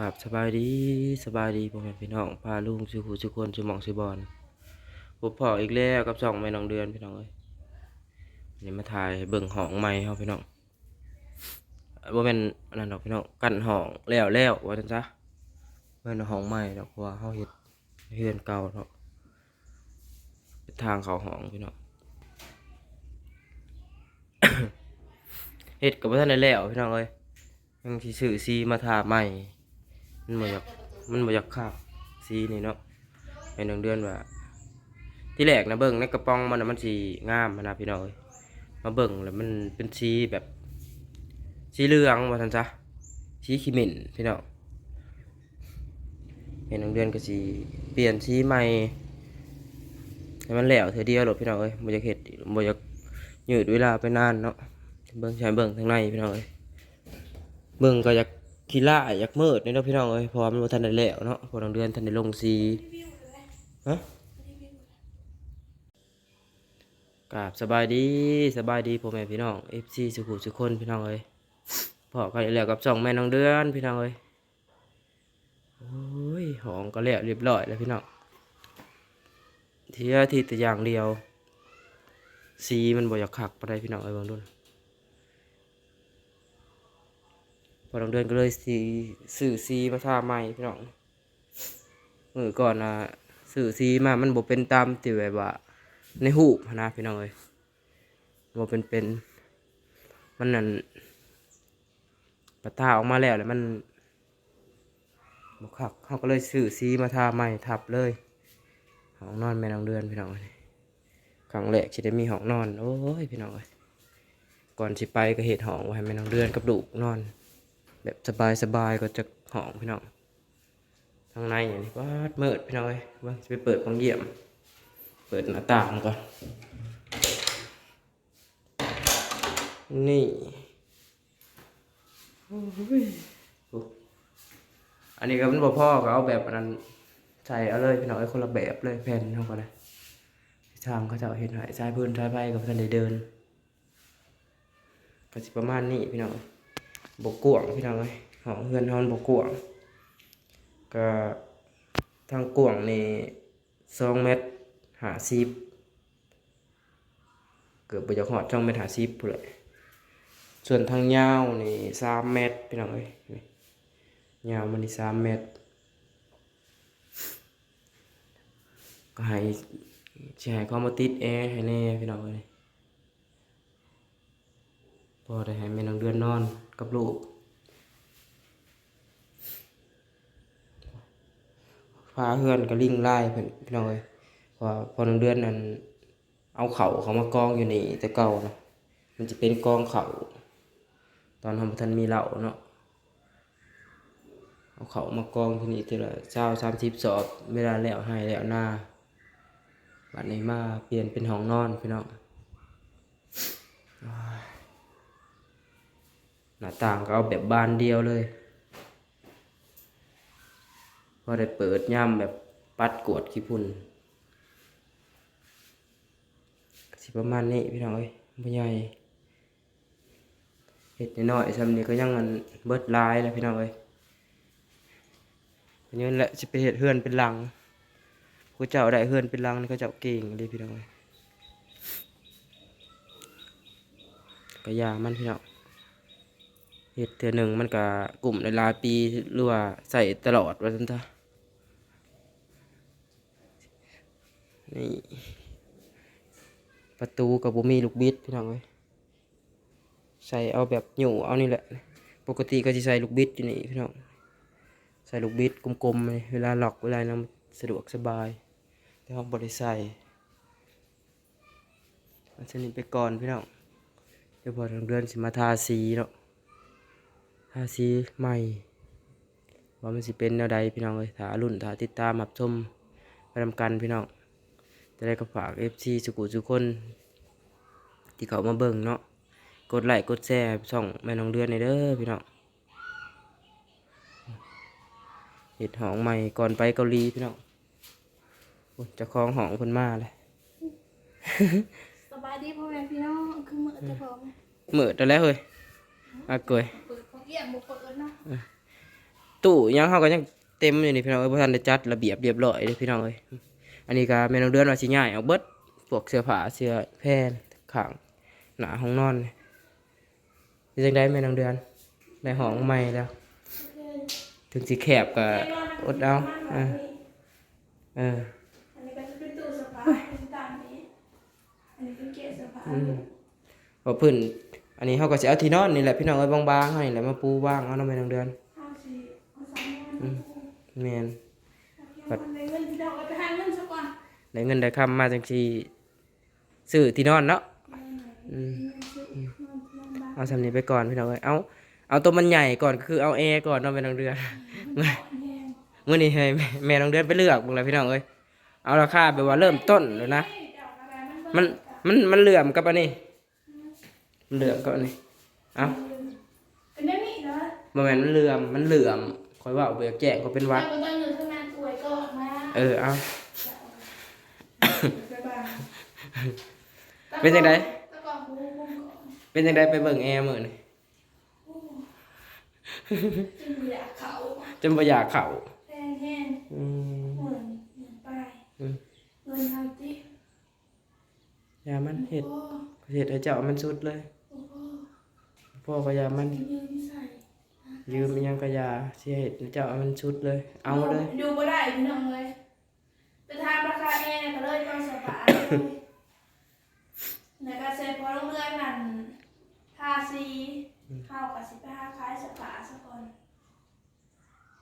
ครับสบายดีสบายดีพ่อแม่พี่น้องพาลุงสุขุสุคนสุหมองสุบอลพบพ่ออีกแล้วกับสองแม่น้องเดือนพี่น้องเอ้ยนี่มาถ่ายเบิ่งห้องใหม่เฮาพี่น้องบ่แม่นอันนั้นดอกพี่น้องกั้นห้องแล้วแล้วว่าจังซะแม่นห้องใหม่ดอกเพราะว่าเฮาเฮ็ดเฮือนเก่าเนาะเป็นทางเข้าห้องพี่น้องเฮ็ดก็บ่ทันได้แล้วพี่น้องเอ้ยยังสิซื้อซีมาทาใหม่ มันบ่อยากมันบ่อยากคักสีนี่เนาะเป็นหนึ่งเดือนว่า ที่แรกนะเบิ่งในกระป๋องมันนะมันสีงามนะพี่น้องเอ้ยมาเบิ่งแล้วมันเป็นสีแบบสีเหลืองว่าซั่นซะสีขี้เหม็นพี่น้องเป็นหนึ่งเดือนก็สิเปลี่ยนสีใหม่ให้มันแล้วเทื่อเดียวโลดพี่น้องเอ้ยบ่อยากเฮ็ดบ่อยากยืดเวลาไปนานเนาะเบิ่งใช้เบิ่งทางในพี่น้องเอ้ยเบิ่งก็อยาก ขี้ล่าอยากมืดนี่เนาะพี่น้องเอ้ยเพอมันบ่ทันได้แล้วเนาะพอทางเดือนทันได้ลงสีฮะกราบสบายดีสบายดีพ่อแม่พี่น้อง FC สุขุสุคนพี่น้องเอ้ยพอกันแล้วกับสองแม่น้องเดือนพี่น้องเอ้ยโอ้ยห้องก็แล้วเรียบร้อยแล้วพี่น้องเทียทีแต่อย่างเดียว สีมันบ่อยากคักปานใดพี่น้องเอ้ยเบิ่งดูนะ พ อลองเดือนก็เลยสีสื่อซีมาทาใหม่พี่น้องมือก่อนนะสื่อซีมามันบ่เป็นตามที่แบบว่า ในหูปนะพี่น้องเอ้ยบ่เป็นเป็นมันนั่นปะทาออกมาแล้วแล้วมันบ่คักเขาก็เลยสื่อซีมาทาใหม่ทับเลยห้องนอนแม่น้องเดือนพี่น้องเอ้ยครั้งแรกที่ได้มีห้องนอน โอ้ยพี่น้องเอ้ยก่อนสิไปก็เห็ดห้องไว้แม่น้องเดือนกับลูกนอน แบบสบายๆก็จะหอมพี่น้องทางในอย่างนี้ว่าดมืดพี่น้องเอ้ยว่าจะไปเปิดปังเยี่ยม เปิดหน้าต่างก่อน นี่อ้ยโอ้อันนี้ก็มันบ่พ่อก็เอาแบบอันนั้นใส่เอาเลยพี่น้องไอ้คนละแบบเลยแผ่นเท่ากันเลยทางเขาจะเอาเห็นหายใช้พื้นใช้ไปกับท่านได้เดินก็สิประมาณนี้พี่น้อง บกกวงพี่น้องเอ้ยหอเฮือนฮอนบกกวงก็ทางกวงนี่สองเมตรหาสิบเกือบบจะหอดช่องเมตรหาสิบเลยส่วนทางยาวนี่สามเมตรพี่น้องเอ้ยยาวมันนี่สามเมตร ก็ให้แชร์เข้ามาติดแอร์ให้แน่พี่น้องเอ้ยพอได้ให้แม่นางเดือนนอน กับลูกพาเพื่อนก็ลิงไล่เพิ่นพี่น้องเอ้ยพอพอนางเดือนนั้น เอาเข่าเขามากองอยู่นี่แต่เก่านะมันจะเป็นกองเข่าตอนทำทันมีเหล่าเนาะเอาเขามากองที่นี่ทีละเช้าสามสิบสอบเวลาแล้วให้แล้วหน้าบัดนี้มาเปลี่ยนเป็นห้องนอนพี่น้อง หน้าต่างก็เอาแบบบานเดียวเลยพอได้เปิดย่ำแบบปัดกวดขี้พุ่นสิประมาณนี้พี่น้องเอ้ยพ่ใหญ่เห็ดน้อยๆซ้ำนี้ก็ยังมันเบิดลายแล้วพี่น้องเอ้ยเพราะงั้นแหละจะไปเห็ดเฮือนเป็นหลังผู้เจ้าได้เฮือนเป็นลังนี่เขาเจ้าเก่งเลยพี่น้องเอ้ยก็ยามันพี่น้อง เฮ็ดเทื่อหนึ่งมันก็กลุ่มในลายปีหรือว่าใส่ตลอดว่าซั่นซะนี่ประตูกับบ่มีลูกบิดพี่น้องเอ้ยใส่เอาแบบหยู่เอานี่แหละ ปกติก็สิใส่ลูกบิดอยู่นี่พี่น้องใส่ลูกบิดกลมๆเลยเวลาล็อกเวลานั้นสะดวกสบาย แต่เราบ่ได้ใส่อันนี้ไปก่อนพี่น้องเดี๋ยวพอทางเดือนสิมาทาสีเนาะาสีใหม่ ว่ามันสิเป็นแนวใดพี่น้องเอ้ยถ้ารุ่นถ้าติดตามรับชมไปทำกันพี่น้องจะได้ก็ฝาก FC สุกุสุคน ที่เขามาเบิ่งเนาะกดไลค์กดแชร์ช่องแม่น้องเดือนในเด้อพี่น้องเห็ดหองใหม่ก่อนไปเกาหลีพี่น้องโอ้ยเจะคล้าของหองคนมาเลยสบายดีพ่อแม่พี่น้องคือมือจะพร้อมเหมือดแล้วเฮ้ยอากเกย เปิดของเยี่ยมบุเปิดเนาะตู้อิหยังเขาก็ยังเต็มอยู่นี่พี่น้องเอ้ยบ่ทันได้จัดระเบียบเรียบร้อยเลยพี่น้องเอ้ยอันนี้ก็แม่น้องเดือนว่าสิย้ายเอาเบิดพวกเสื้อผ้าเสื้อแพรข้างหน้าห้องนอนนี่เป็นจังไดแม่น้องเดือนได้ห้องใหม่แล้ว ถึงสิแคบก็อดเอาเออเอออันนี้ก็จะเป็นตู้เสื้อผ้าเป็นตามนี้อันนี้เป็นเกศเสื้อผ้าอืมว่าพื้น อันนี้เขาก็สิเอาที่นอนนี่แหละพี่น้องเอ้ยบางๆให้แหละมาปูว่างเอาเนาะแม่น้องเดือนห้าสี่เอาสามวันแม่นบัดในเงินที่เราเอาไปหาเงินซะก่อนได้เงินได้คำมาจังสิซื้อที่นอนเนาะอืมเอาสำนี้ไปก่อนพี่น้องเอ้ยเอาเอาตัวมันใหญ่ก่อนคือเอาแอร์ก่อนเนาะแม่น้องเดือนเมื่อนี้ให้แม่แม่น้องเดือนไปเลือกมึงเลยพี่น้องเอ้ยเอาราคาแบบว่าเริ่มต้นเลยนะ มันมันมันเหลื่อมกับอันนี้มัน เหลื่อมกับอันนี้เอาเป็นได้มีเหรอบ่แม่นมันเหลื่อมมันเหลื่อมคอยว่าเอาเบียแจ้งเขาเป็นหวัดเราต้องอยู่ทำงานสวยก่อนนะเออเอาบ๊ายบายเป็นจังไดตะกอนหูมุมก่อนเป็นยังไงไปเบิ่งแอร์มื้อนี่จึงอยากเขาจนบ่อยากเข้าแห้งแห้งอืมเหมือนเหมือนไปอืมเงินเราติอย่ามันเฮ็ดโอ้ เฮ็ดให้เจ้ามันสุดเลยโอ้โห พ่อก็อย่ามันยืมใส่ยืมอิหยังก็อย่าสิเฮ็ดให้เจ้ามันสุดเลย เอาเลยดูก็ได้พี่น้องเลยไปทำราคาแอร์ก็เลยต้องสบายเลยในการเซ็นพอลงเรือนนั่นทาสีเข้ากับสิบห้าคล้ายสปาสักคน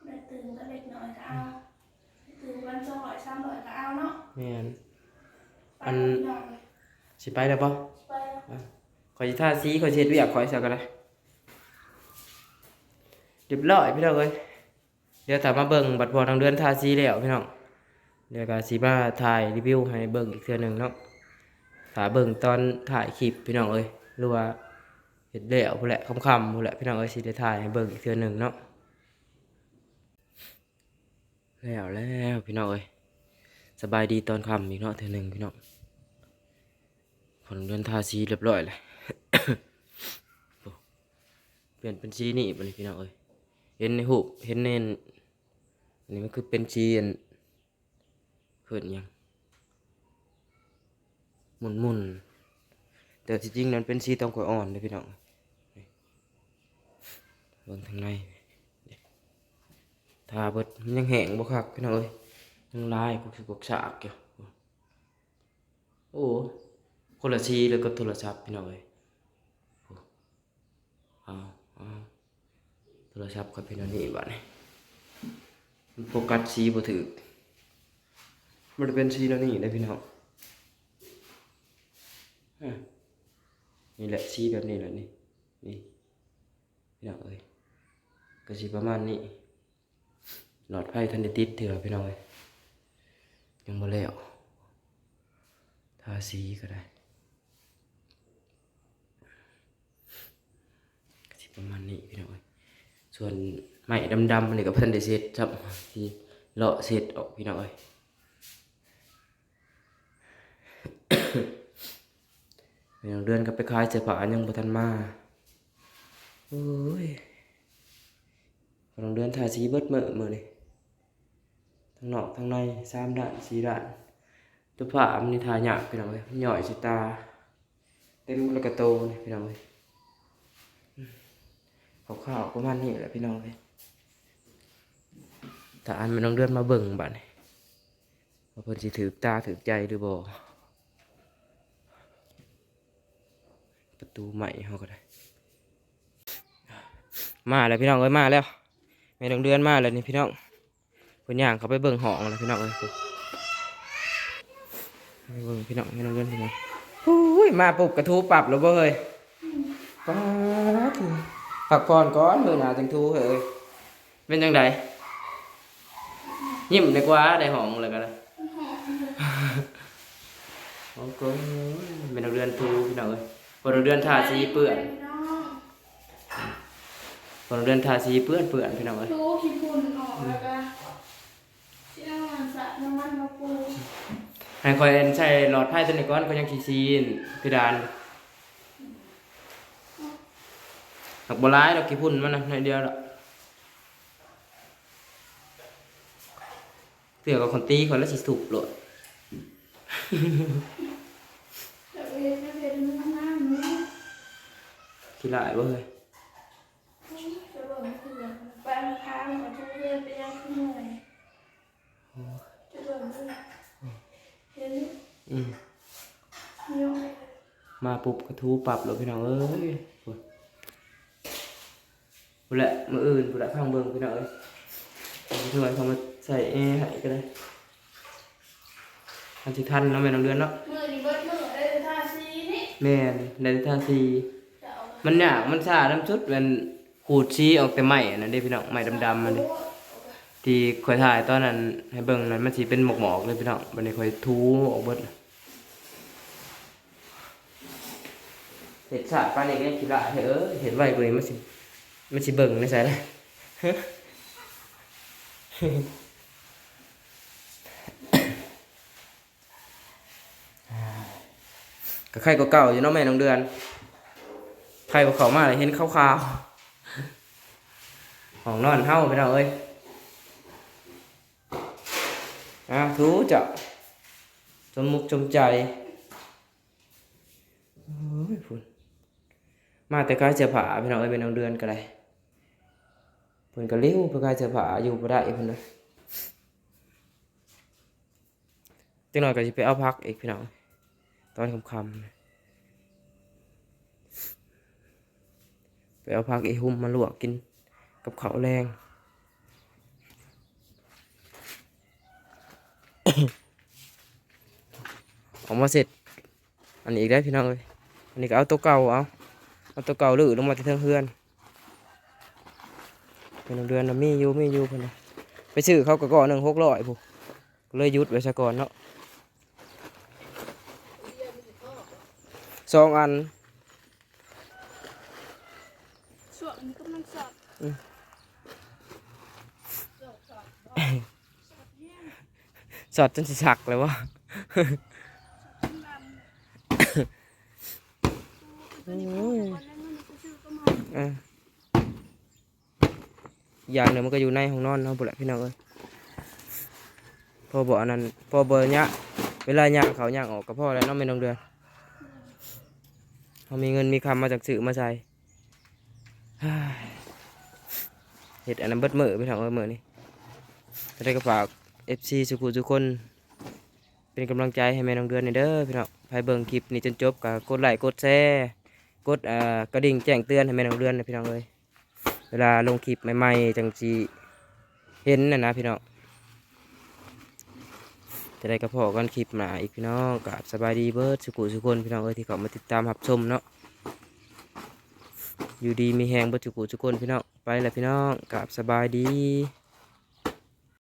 ได้ตื่นก็เล็กน้อยก็เอาตื่นวันสองร้อยสามร้อยก็เอาเนาะแม่นไปพี่น้องเลยสิไปแล้วบ่ไปแล้วขอยสิทาสีขอยสิเฮ็ดเวียกขอยซะก็ได้ เรียบร้อยพี่น้องเอ้ยเดี๋ยวถ้ามาเบิ่งบัดพอทางเดือนทาสีแล้วพี่น้องเดี๋ยวก็สิมาถ่ายรีวิวให้เบิ่งอีกเทื่อหนึงเนาะถ้าเบิ่งตอนถ่ายคลิปพี่น้องเอ้ยหรือว่าเฮ็ดแล้วพุ่นแหละค่ำพุ่นแหละพี่น้องเอ้ยสิได้ถ่ายให้เบิ่งอีกเทื่อหนึงเนาะแล้วแล้วพี่น้องเอ้ยสบายดีตอนคำอีกเนาะเทื่อหนึงพี่น้องผลเดินทาสีเรียบร้อยเลยเปลี่ยนเป็นสีนี่บัดนี้พี่น้องเอ้ย ห็นในหูปเห็นในอันนี้มันคือเป็นสีอันเขินยังหมุนมุนแต่ที่จริงนั้นเป็นสีต้องกวยอ่อนเลยพี่น้องเบิ่งทางในทาเบิดมันยังแห้งบ่คักพี่น้องเอ้ยยังลายกุกกุกสากอยู่โอ้คนละชีเลยกับโทรศัพท์พี่น้องเอ้ยโอ้เอาเอา โทรศัพท์กับพี่น้องนี่บ้านี่โฟกัสชีบ่ถือมันเป็นชีแล้วนี่ได้พี่น้องนี่แหละชีแบบนี้แหละนี่นี่พี่น้องเอ้ยก็ชีประมาณนี้หลอดไฟทันติดเถื่อพี่น้องเอ้ยยังบ่แล้วทาสีก็ได้ก็สิประมาณนี้พี่น้องเอ้ย ส่วนไม้ดำๆอันนี้ก็เพิ่นได้เสร็จครับที่เลาะเสร็จออกพี่น้องเอ้ยพี่น้องเดือนก็ไปขายเสื้อผ้ายังบ่ทันมาโอ้ยพี่น้องเดือนทาสีเบิดมื้อมื้อนี่ทั้งนอกทั้งในสามด้านสี่ด้านตัวผ้ามันนี่ทายากพี่น้องเอ้ยมันย่อยสิตาเต็มแล้วก็โตนี่พี่น้องเอ้ย ข่าวๆประมาณนี้แหละพี่น้องเลยถ้าอันมันต้องเดือนมาเบิ่งบัดนี้ว่าเพิ่นสิถือตาถือใจหรือบ่ประตูใหม่เฮาก็ได้ มาแล้วพี่น้องเอ้ยมาแล้วแม่ต้องเดือนมาแล้วนี่พี่น้องเพิ่นย่างเขาไปเบิ่งห้องแล้วพี่น้องเอ้ยไปเบิ่งพี่น้องแม่ต้องเดือนพี่น้องโอ้ยมาปุ๊บกระทูปรับแล้วบ่เฮ้ยป๊าด พักผ่อนก่อนมือหนาจังทูเฮ้ยเป็นจังไดยิ้มดีกว่าได้ห้องเลยกันนะโอ้โหเป็นนักเรียนทูพี่น้องเอ้ยคนนักเรียนทาสีเปื้อนพี่น้องคนนักเรียนทาสีเปื้อนเปื้อนพี่น้องเอ้ยดูขี้ฝุ่นออกแล้วก็ที่น้ำมันสระน้ำมันมาปูให้คอยใช้หลอดไพ่ตัวนี้ก่อนก็ยังขี้ซีนคือดาน หักโบร้ายดอกขี้พุ่นมันนะหน่อยเดียวดอกเตือกับคนตีคนละสิถูกโหลดจะเรียนจะเรียนมันทำงานไหมขี้หลายบ่เฮ้ยจะบอกไม่ถูกไปมาค้างกับทุกเรียนไปยังขึ้นหน่อยจะบอกไม่เรียนอืมยกมาปุ๊บกระทูปรับเลยพี่น้องเอ้ย พูดพูดแหละมืออื่นพูดแหละข้างเบิ่งพี่น้องเอ้ยเอาเพื่อนเขามาใส่แอร์ให้ก็ได้ทันสิทันเนาะแม่น้องเดือนเนาะมือดีเบิดมือได้ท่าซีนี่แม่นในท่าทีจะเอามันยากมันซ่าน้ำชุดมันขูดชี้ออกแต่ไม้อันนั้นเด้พี่น้องไม้ดำๆมันเด้ที่ข่อยถ่ายตอนนั้นให้เบิ่งนั้นมันสิเป็นหมอกๆเลยพี่น้องบัดนี้ข่อยทูออกเบิดเห็ดสาดปานนี้ก็ยังคิดละเฮ้ยเห็ดไว้กว่านี้มันสิ มันสิเบิ่งในสายละก็ไข่ก็เก่าอยู่เนาะแม่น้องเดือนไข่ก็เขามาเลยเห็นขาวๆห้องนอนเฮาไปเนาเอ้ยอะทูจ้าจมุกจมใจโอ้ยพุ่น มาแต่กายเสื้อผ้าพี่น้องเอ้ยเป็นน้องเดือนก็ได้เพิ่นก็เลี้ยวไปกายเสื้อผ้าอยู่บ่ได้เพิ่นเลยจังหน่อยก็สิไปเอาพักอีกพี่น้องตอนค่ำๆไปเอาผักอีหุ่มมาลวกกินกับข้าวแรง ออกมาเสร็จ อันนี้อีกได้พี่น้องเลยอันนี้ก็เอาตัวเก่าเอา เอาตัวเก่าลื้อลงมาที่เทิงเฮือนเป็นเดือนนะมีอยู่มีอยู่เพิ่นน่ะไปซื้อเขาก็ก่อนหนึ่งหกร้อยผู้ก็เลยหยุดไว้ซะก่อนเนาะสองอันส่วนนี้ก็มันสอบสอดจนสิสักเลยวะ อก็มาเอย่างหนึ่งมันก็อยู่ในห้องนอนเนาะบุแหละพี่น้องเอ้ยพอบอกอันนั้นพอเบอร์เนี้ยเวลาย่างเขาย่างออกกับพ่อแล้วน้องไม่น้องเดือนเขามีเงินมีคำมาจากสื่อมาใส่เฮ็ดอันนั้นเบิดมือพี่น้องเอ้ยมือนี่จะได้กระฝากเอฟซีสุขุทุกคนเป็นกำลังใจให้แม่น้องเดือนนี่เด้อพี่น้องใครเบิ่งคลิปนี้จนจบก็กดไลค์กดแชร์ กดกระดิ่งแจ้งเตือนให้แม่น้องเดือนนะพี่น้องเลยเวลาลงคลิปใหม่ๆจังจีเห็นนะนะพี่น้องจะได้กระเพาะกันคลิปหนาอีกพี่น้องกับสบายดีเบิร์ดสุกุสุคนพี่น้องเอ้ยที่เขามาติดตามรับชมเนาะอยู่ดีมีแหงเบิร์ดสุกุสุคนพี่น้องไปแล้วพี่น้องกับสบายดี